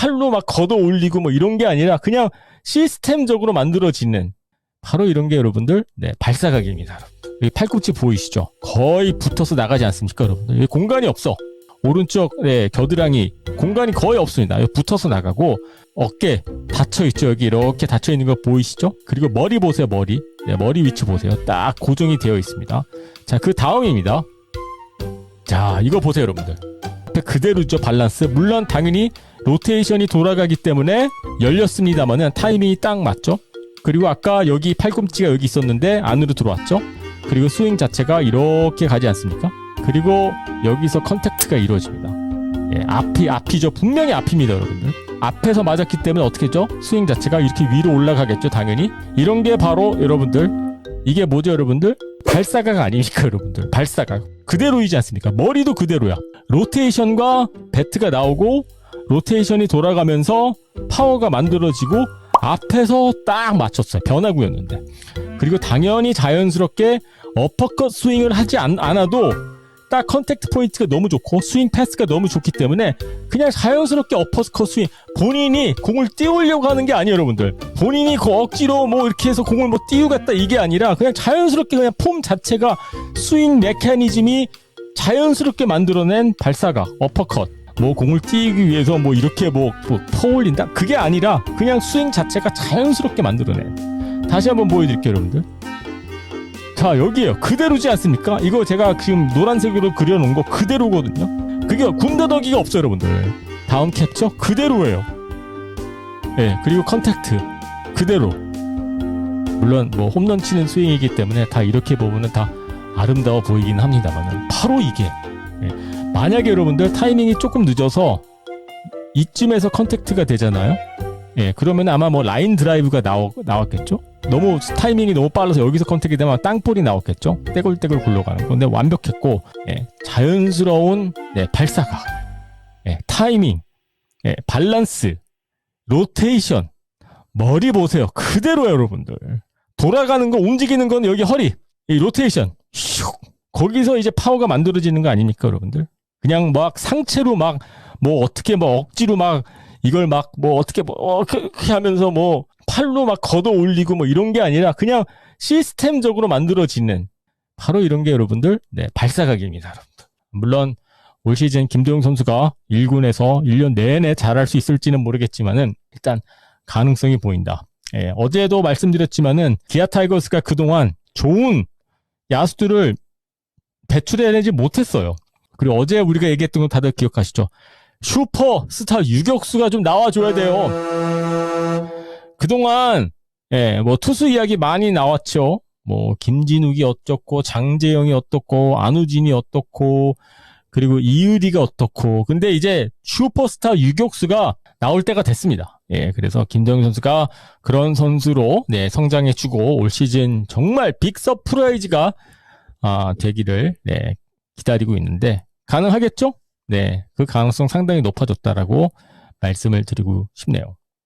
팔로 막 걷어 올리고 뭐 이런 게 아니라 그냥 시스템적으로 만들어지는 바로 이런 게 여러분들 네, 발사각입니다. 여기 팔꿈치 보이시죠? 거의 붙어서 나가지 않습니까, 여러분들? 여기 공간이 없어. 오른쪽 네, 겨드랑이 공간이 거의 없습니다. 여기 붙어서 나가고 어깨 닫혀 있죠. 여기 이렇게 닫혀 있는 거 보이시죠? 그리고 머리 보세요, 머리. 네, 머리 위치 보세요. 딱 고정이 되어 있습니다. 자, 그 다음입니다. 자, 이거 보세요, 여러분들. 그대로죠, 밸런스. 물론 당연히 로테이션이 돌아가기 때문에 열렸습니다만은 타이밍이 딱 맞죠? 그리고 아까 여기 팔꿈치가 여기 있었는데 안으로 들어왔죠? 그리고 스윙 자체가 이렇게 가지 않습니까? 그리고 여기서 컨택트가 이루어집니다. 예, 앞이 앞이죠. 분명히 앞입니다, 여러분들. 앞에서 맞았기 때문에 어떻게 죠 스윙 자체가 이렇게 위로 올라가겠죠, 당연히. 이런 게 바로 여러분들 이게 뭐죠, 여러분들? 발사각 아닙니까, 여러분들? 발사각. 그대로이지 않습니까? 머리도 그대로야. 로테이션과 배트가 나오고 로테이션이 돌아가면서 파워가 만들어지고 앞에서 딱 맞췄어요. 변화구였는데. 그리고 당연히 자연스럽게 어퍼컷 스윙을 하지 않, 않아도 딱 컨택트 포인트가 너무 좋고 스윙 패스가 너무 좋기 때문에 그냥 자연스럽게 어퍼컷 스윙 본인이 공을 띄우려고 하는 게 아니에요 여러분들 본인이 그 억지로 뭐 이렇게 해서 공을 뭐 띄우겠다 이게 아니라 그냥 자연스럽게 그냥 폼 자체가 스윙 메커니즘이 자연스럽게 만들어낸 발사각 어퍼컷 뭐 공을 띄우기 위해서 뭐 이렇게 뭐, 뭐 퍼올린다? 그게 아니라 그냥 스윙 자체가 자연스럽게 만들어낸 다시 한번 보여드릴게요 여러분들. 자 여기에요. 그대로지 않습니까? 이거 제가 지금 노란색으로 그려놓은 거 그대로거든요. 그게 군더더기가 없어요 여러분들. 다음 캡처 그대로예요. 예 그리고 컨택트 그대로. 물론 뭐 홈런 치는 스윙이기 때문에 다 이렇게 보면은 다 아름다워 보이긴 합니다만은 바로 이게 예. 만약에 여러분들 타이밍이 조금 늦어서 이쯤에서 컨택트가 되잖아요? 예 그러면 아마 뭐 라인 드라이브가 나오, 나왔겠죠? 너무 타이밍이 너무 빨라서 여기서 컨택이 되면 땅볼이 나왔겠죠. 떼굴떼굴 굴러가는 건데 완벽했고 예, 자연스러운 네, 발사각, 예, 타이밍, 예, 밸런스, 로테이션, 머리 보세요. 그대로요, 여러분들. 돌아가는 거, 움직이는 건 여기 허리, 이 로테이션, 슉! 거기서 이제 파워가 만들어지는 거 아닙니까, 여러분들? 그냥 막 상체로 막 뭐 어떻게 뭐 억지로 막 이걸 막 뭐 어떻게 뭐 어, 그렇게 하면서 뭐 팔로 막 걷어 올리고 뭐 이런 게 아니라 그냥 시스템적으로 만들어지는 바로 이런 게 여러분들 네, 발사각입니다, 여러분들. 물론 올 시즌 김도영 선수가 1군에서 1년 내내 잘할 수 있을지는 모르겠지만은 일단 가능성이 보인다. 예, 어제도 말씀드렸지만은 기아 타이거스가 그동안 좋은 야수들을 배출해내지 못했어요. 그리고 어제 우리가 얘기했던 거 다들 기억하시죠? 슈퍼 스타 유격수가 좀 나와줘야 돼요. 그동안 예, 뭐 투수 이야기 많이 나왔죠. 뭐 김진욱이 어떻고 장재영이 어떻고 안우진이 어떻고 그리고 이의리가 어떻고 근데 이제 슈퍼스타 유격수가 나올 때가 됐습니다. 예, 그래서 김정희 선수가 그런 선수로 네, 성장해주고 올 시즌 정말 빅 서프라이즈가 아, 되기를 네, 기다리고 있는데 가능하겠죠? 네, 그 가능성 상당히 높아졌다라고 말씀을 드리고 싶네요.